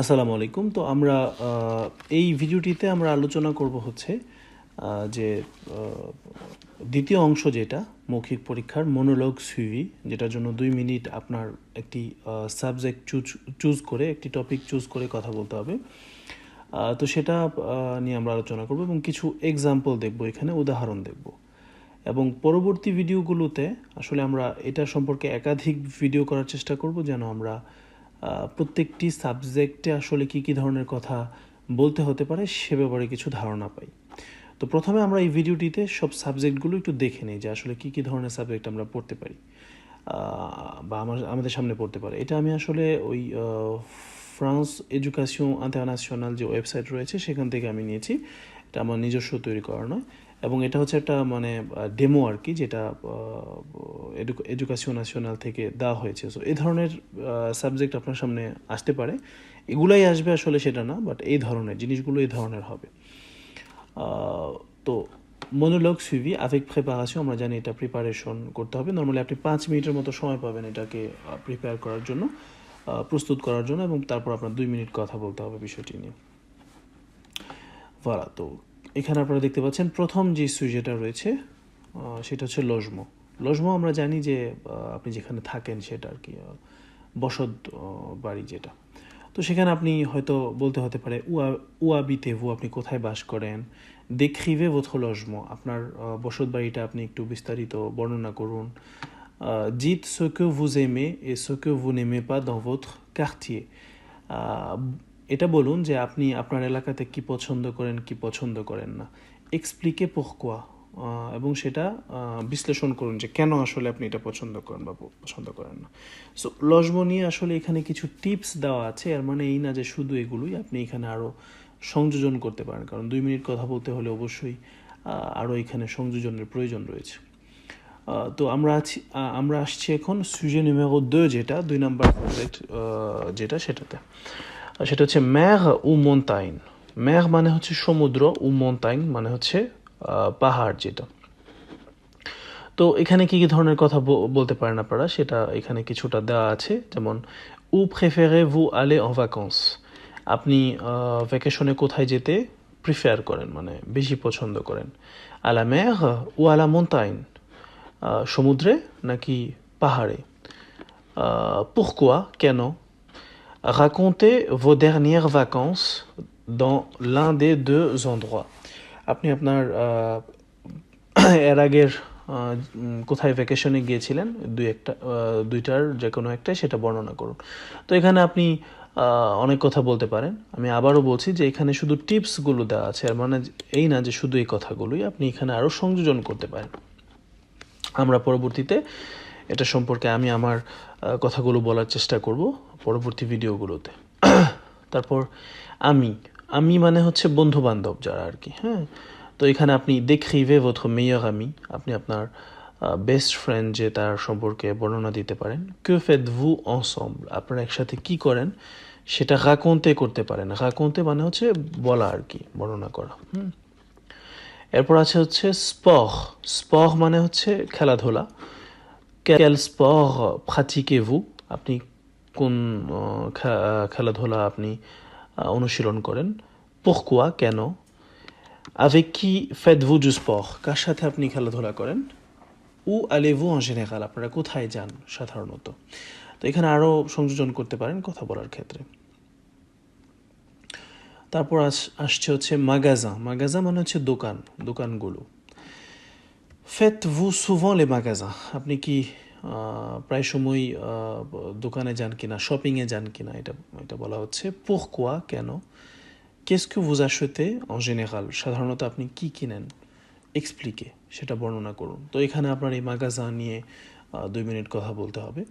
আসসালামু আলাইকুম। তো আমরা এই ভিডিওটিতে আমরা আলোচনা করব হচ্ছে যে দ্বিতীয় অংশ যেটা, মৌখিক পরীক্ষার মনোলগ সুইভি, যেটার জন্য দুই মিনিট আপনার একটি সাবজেক্ট চুজ চুজ করে, একটি টপিক চুজ করে কথা বলতে হবে। তো সেটা নিয়ে আমরা আলোচনা করব এবং কিছু এক্সাম্পল দেখব এখানে, উদাহরণ দেখব। এবং পরবর্তী ভিডিওগুলোতে আসলে আমরা এটা সম্পর্কে একাধিক ভিডিও করার চেষ্টা করব যেন আমরা প্রত্যেকটি সাবজেক্টে আসলে কি কি ধরনের কথা বলতে হতে পারে সে ব্যাপারে কিছু ধারণা পাই। তো প্রথমে আমরা এই ভিডিওটিতে সব সাবজেক্টগুলো একটু দেখে নিই যে আসলে কি কি ধরনের সাবজেক্ট আমরা পড়তে পারি বা আমার, আমাদের সামনে পড়তে পারে। এটা আমি আসলে ওই ফ্রান্স এডুকেশন ইন্টারন্যাশনাল যে ওয়েবসাইট রয়েছে সেখান থেকে আমি নিয়েছি। এটা আমার নিজস্ব তৈরি করা নয়। এবং এটা হচ্ছে একটা মানে ডেমো আর কি, যেটা এডুকেশন ন্যাশনাল থেকে দেওয়া হয়েছে। সো এই ধরনের সাবজেক্ট আপনার সামনে আসতে পারে। এগুলাই আসবে আসলে সেটা না বাট এই ধরনের জিনিসগুলো এই ধরনের হবে। তো মনোলগ সুইভি আবেগ প্রিপারেশন আমরা জানি এটা প্রিপারেশন করতে হবে। নর্মালি আপনি পাঁচ মিনিটের মতো সময় পাবেন এটাকে প্রিপেয়ার করার জন্য প্রস্তুত করার জন্য, এবং তারপর আপনার দুই মিনিট কথা বলতে হবে বিষয়টি নিয়ে। ভরা তো এখানে আপনারা দেখতে পাচ্ছেন প্রথম যে সুইজেটা রয়েছে সেটা হচ্ছে লজমো। লজমো আমরা জানি যে আপনি যেখানে থাকেন সেটা আর কি বসত বাড়ি যেটা। তো সেখানে আপনি হয়তো বলতে হতে পারে, উয়া উয়াবিতে ভু, আপনি কোথায় বাস করেন? দেখিবে ভোথ লজমো। আপনার বসত বাড়িটা আপনি একটু বিস্তারিত বর্ণনা করুন। জিত que vous aimez et ce que vous n'aimez pas এটা বলুন যে আপনি আপনার এলাকাতে কি পছন্দ করেন কি পছন্দ করেন না। এক্সপ্লিকে আহ, এবং সেটা বিশ্লেষণ করুন যে কেন আসলে আপনি এটা পছন্দ করেন বা পছন্দ করেন না। সো লজমো নিয়ে আসলে এখানে কিছু টিপস দেওয়া আছে এর মানে এই না যে শুধু এগুলোই আপনি এখানে আরও সংযোজন করতে পারেন কারণ দুই মিনিট কথা বলতে হলে অবশ্যই আরও এখানে সংযোজনের প্রয়োজন রয়েছে। তো আমরা আছি আমরা আসছি এখন সুজে নিমেরো দু যেটা দুই নাম্বার সাবজেক্ট যেটা সেটাতে। আর সেটা হচ্ছে ম্যাঘ উ মন্তাইন। ম্যাঘ মানে হচ্ছে সমুদ্র উ মন্তাইন মানে হচ্ছে পাহাড় যেটা। তো এখানে কি কি ধরনের কথা বলতে পারেন আপনারা? সেটা এখানে কিছুটা দেওয়া আছে। যেমন উ প্রেফেরে ভু আলে অ vacances? আপনি ভ্যাকেশনে কোথায় যেতে প্রিফেয়ার করেন মানে বেশি পছন্দ করেন। আলা মেঘ ও আলা মন্তাইন সমুদ্রে নাকি পাহাড়ে? pourquoi? কেন? Racontez vos dernières vacances dans l'un des deux endroits. আপনি আপনার এর আগের কোথায় ভ্যাকেশনে গিয়েছিলেন? দুই একটা দুইটার যে কোনো একটাই সেটা বর্ণনা করুন। তো এখানে আপনি অনেক কথা বলতে পারেন। আমি আবারও বলছি যে এখানে শুধু টিপসগুলো দেওয়া আছে। আর মানে এই না যে শুধু এই কথাগুলোই আপনি এখানে আরও সংযোজন করতে পারেন। আমরা পরবর্তীতে এটা সম্পর্কে আমি আমার কথাগুলো বলার চেষ্টা করব। পরবর্তী ভিডিওগুলোতে। তারপর আমি আমি মানে হচ্ছে বন্ধু বান্ধব যারা আর কি হ্যাঁ? তো এখানে আপনি দেখিবে votre meilleur আমি, আপনি আপনার বেস্ট ফ্রেন্ড যে তার সম্পর্কে বর্ণনা দিতে পারেন। Que faites-vous ensemble? আপনারা একসাথে কি করেন? সেটা রাকন্তে করতে পারেন। রাকন্তে মানে হচ্ছে বলা আর কি, বর্ণনা করা এরপর আছে হচ্ছে স্পহ স্পর মানে হচ্ছে খেলাধুলা। কেল স্পর প্রাটিকে-ভু আপনি কোন খেলাধুলা আপনি অনুশীলন করেন? pourquoi কেন? Avec qui faites-vous du কার সাথে আপনি খেলাধুলা করেন? উ allez-vous en général? আপনারা কোথায় যান সাধারণত? তো এখানে আরও সংযোজন করতে পারেন কথা বলার ক্ষেত্রে। তারপর আস- আসছে হচ্ছে মাগাজা মাগাজা মানে হচ্ছে দোকান, দোকানগুলো। ফেট ভু সুভন লে মাগাজা আপনি কি প্রায় সময় দোকানে যান কিনা শপিংয়ে যান কিনা, এটা এটা বলা হচ্ছে। Pourquoi কেন? Achetez en général? সাধারণত আপনি কি কিনেন? এক্সপ্লিকে সেটা বর্ণনা করুন। তো এখানে আপনার এই মাগাজা নিয়ে দুই মিনিট কথা বলতে হবে।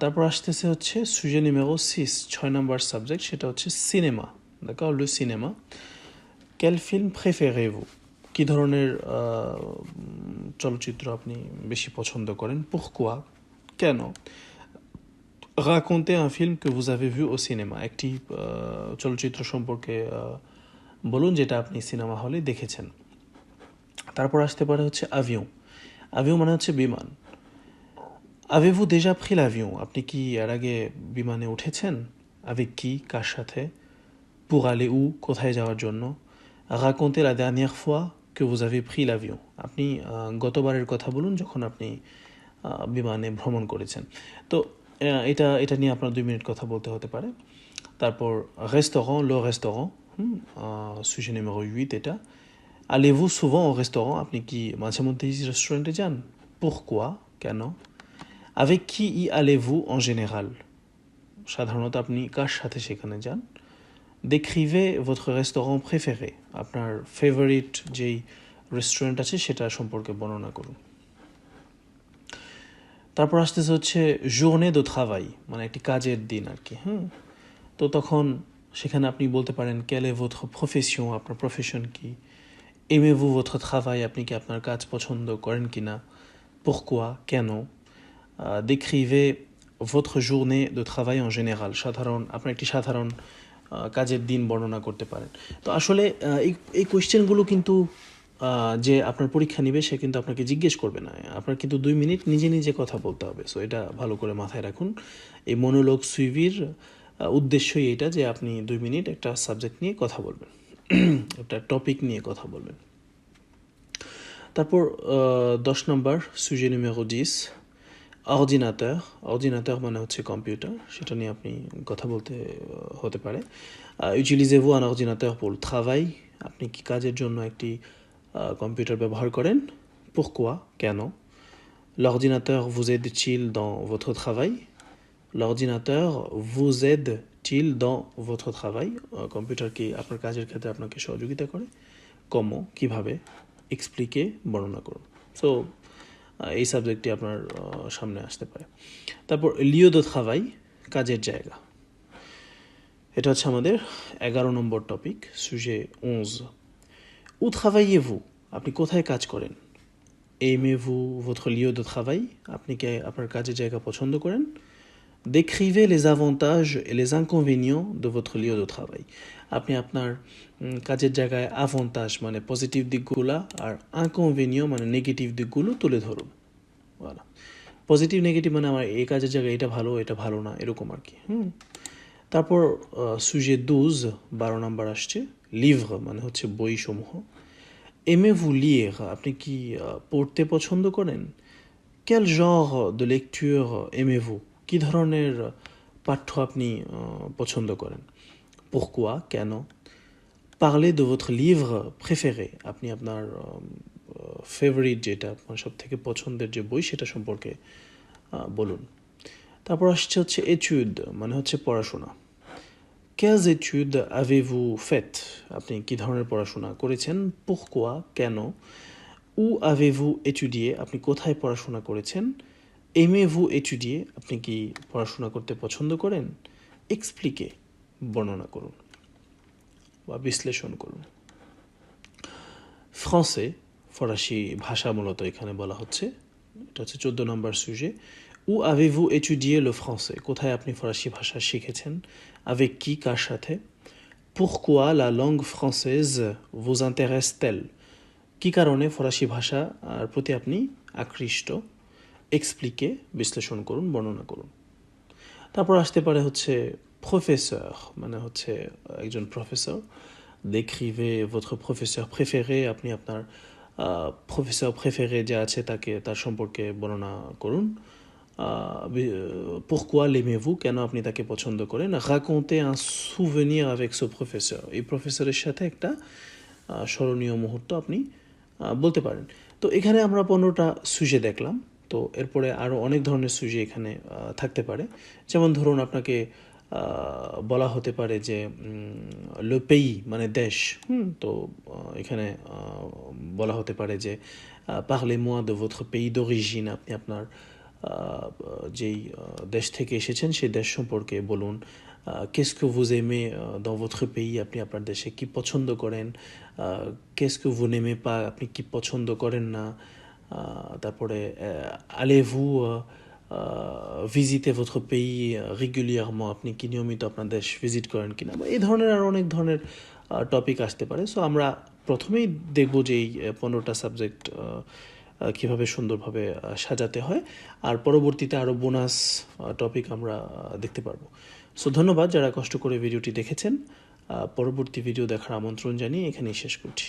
তারপর আসতেছে হচ্ছে সুজে নিমেরো সিস ছয় নম্বর সাবজেক্ট সেটা হচ্ছে সিনেমা দেখো লো সিনেমা quel film préférez-vous? কি ধরনের চলচ্চিত্র আপনি বেশি পছন্দ করেন? Pourquoi? কেন? Un film que vous avez vu au cinéma। একটি চলচ্চিত্র সম্পর্কে বলুন যেটা আপনি সিনেমা হলে দেখেছেন। তারপর আসতে পারে হচ্ছে আভিউ আভিউ মানে হচ্ছে বিমান। Avez-vous déjà আভিউ আপনি কি এর আগে বিমানে উঠেছেন? Avec qui? কার সাথে? Pour উ কোথায় যাওয়ার জন্য? Racontez la dernière fois? Que vous avez pris l'avion. আপনি গতবারের কথা বলুন যখন আপনি বিমানে ভ্রমণ করেছেন। তো এটা এটা নিয়ে আপনার দুই মিনিট কথা বলতে হতে পারে। তারপর রেস্টুরেন্ট লো রেস্টুরেন্ট সুজে numéro 8 এটা। Allez-vous souvent au restaurant? আপনি কি মাঝে মধ্যেই রেস্টুরেন্টে যান? Pourquoi? কেন? Avec qui y allez-vous en général? সাধারণত আপনি কার সাথে সেখানে যান? দেখিবে রেস্তোরাঁ প্রেফেরে আপনার ফেভারিট যেই রেস্টুরেন্ট আছে সেটা সম্পর্কে বর্ণনা করুন। তারপর আসতে হচ্ছে জোনে দো থাভাই মানে একটি কাজের দিন আর কি হ্যাঁ তো তখন সেখানে আপনি বলতে পারেন ক্যালে বোধ প্রফেশন আপনার প্রফেশন কি? এমএ ভু বোধ থাভাই আপনি কি আপনার কাজ পছন্দ করেন কি না পোখকুয়া কেন দেখিবে ভোথ জোনে দো থাভাই অ জেনারেল সাধারণ, আপনার একটি সাধারণ কাজের দিন বর্ণনা করতে পারেন। তো আসলে এই এই কোয়েশ্চেনগুলো কিন্তু যে আপনার পরীক্ষা নিবে, সে কিন্তু আপনাকে জিজ্ঞেস করবে না। আপনার কিন্তু দুই মিনিট নিজে নিজে কথা বলতে হবে। সো এটা ভালো করে মাথায় রাখুন। এই মনোলোগ সুইভির উদ্দেশ্যই এটা যে আপনি দুই মিনিট একটা সাবজেক্ট নিয়ে কথা বলবেন। একটা টপিক নিয়ে কথা বলবেন। তারপর দশ নম্বর সুজে numéro 10 অর্ডিনাটার অর্ডিনাটার মানে হচ্ছে কম্পিউটার, সেটা নিয়ে আপনি কথা বলতে হতে পারে। ইউটিলিজেভু আন অর্ডিনাটার le travail? আপনি কি কাজের জন্য একটি কম্পিউটার ব্যবহার করেন? Pourquoi? কেন? L'ordinateur vous aide-t-il dans votre travail? L'ordinateur vous aide-t-il dans votre travail? Computer কি আপনার কাজের ক্ষেত্রে আপনাকে সহযোগিতা করে? কমো কীভাবে? এক্সপ্লিকে বর্ণনা করুন। সো এই সাবজেক্টটি আপনার সামনে আসতে পারে। তারপর লিওদত খাওয়াই কাজের জায়গা। এটা হচ্ছে আমাদের এগারো নম্বর টপিক সুজে ওঁজ উ travaillez-vous? আপনি কোথায় কাজ করেন? এম এ ভু ভোথ লিওদত খাওয়াই আপনি কি আপনার কাজের জায়গা পছন্দ করেন? Décrivez les avantages et les inconvénients de votre lieu de travail. আপনি আপনার কাজের জায়গায় আভন্তাজ মানে পজিটিভ দিকগুলা আর ইনকনভেনিয়েন্ট মানে নেগেটিভ দিকগুলো তুলে ধরুন voilà. পজিটিভ নেগেটিভ মানে আমার এই কাজের জায়গায় এটা ভালো এটা ভালো না এরকম আর কি হুম তারপর সুজে দুজ বারো নাম্বার আসছে লিভ্র মানে হচ্ছে বই সমূহ এমে ভু লিয়ের আপনি কি পড়তে পছন্দ করেন কেল genre de lecture aimez-vous কী ধরনের পাঠ্য আপনি পছন্দ করেন? Pourquoi? কেন? De votre livre préféré। আপনি আপনার ফেভারিট যেটা আপনার সব থেকে পছন্দের যে বই সেটা সম্পর্কে বলুন। তারপর আসছে হচ্ছে এচুড মানে হচ্ছে পড়াশোনা। Quelles études avez-vous faites? আপনি কি ধরনের পড়াশোনা করেছেন? Pourquoi? কেন? Où avez-vous étudié? আপনি কোথায় পড়াশোনা করেছেন? Aimez-vous étudier? আপনি কি পড়াশোনা করতে পছন্দ করেন? এক্সপ্লিকে বর্ণনা করুন বা বিশ্লেষণ করুন। ফ্রান্সে ফরাসি ভাষা মূলত এখানে বলা হচ্ছে। এটা হচ্ছে চোদ্দ নম্বর সুজে উ আভেভু এচুডিয়ে লো ফ্রান্সে কোথায় আপনি ফরাসি ভাষা শিখেছেন? Avec কি কার সাথে? Pourquoi la langue française vous intéresse-t-elle? কি কারণে ফরাসি ভাষা আর প্রতি আপনি আকৃষ্ট? এক্সপ্লিকে বিশ্লেষণ করুন, বর্ণনা করুন। তারপর আসতে পারে হচ্ছে প্রফেসর মানে হচ্ছে একজন professor décrivez votre professeur préféré, আপনি আপনার প্রফেসর প্রেফেরে যে আছে তাকে, তার সম্পর্কে বর্ণনা করুন। pourquoi l'aimez-vous? কেন আপনি তাকে পছন্দ করেন? racontez un souvenir avec ce professeur এই প্রফেসরের সাথে একটা স্মরণীয় মুহূর্ত আপনি বলতে পারেন। তো এখানে আমরা পনেরোটা সুজে দেখলাম। তো এরপরে আরও অনেক ধরনের সুজে এখানে থাকতে পারে। যেমন ধরুন আপনাকে বলা হতে পারে যে লোপেই মানে দেশ হুম তো এখানে বলা হতে পারে যে পারলে মোয়া de votre pays আপনি আপনার যেই দেশ থেকে এসেছেন সেই দেশ সম্পর্কে বলুন euh, dans votre pays আপনি আপনার দেশে কি পছন্দ করেন vous n'aimez pas আপনি কি পছন্দ করেন না তারপরে allez-vous ভিজিটে votre pays régulièrement? আপনি কি নিয়মিত আপনার দেশ ভিজিট করেন কিনা? বা এই ধরনের আরও অনেক ধরনের টপিক আসতে পারে। সো আমরা প্রথমেই দেখব যে এই পনেরোটা সাবজেক্ট কীভাবে সুন্দরভাবে সাজাতে হয়। আর পরবর্তীতে আরও বোনাস টপিক আমরা দেখতে পারব। সো ধন্যবাদ যারা কষ্ট করে ভিডিওটি দেখেছেন। পরবর্তী ভিডিও দেখার আমন্ত্রণ জানিয়ে এখানেই শেষ করছি।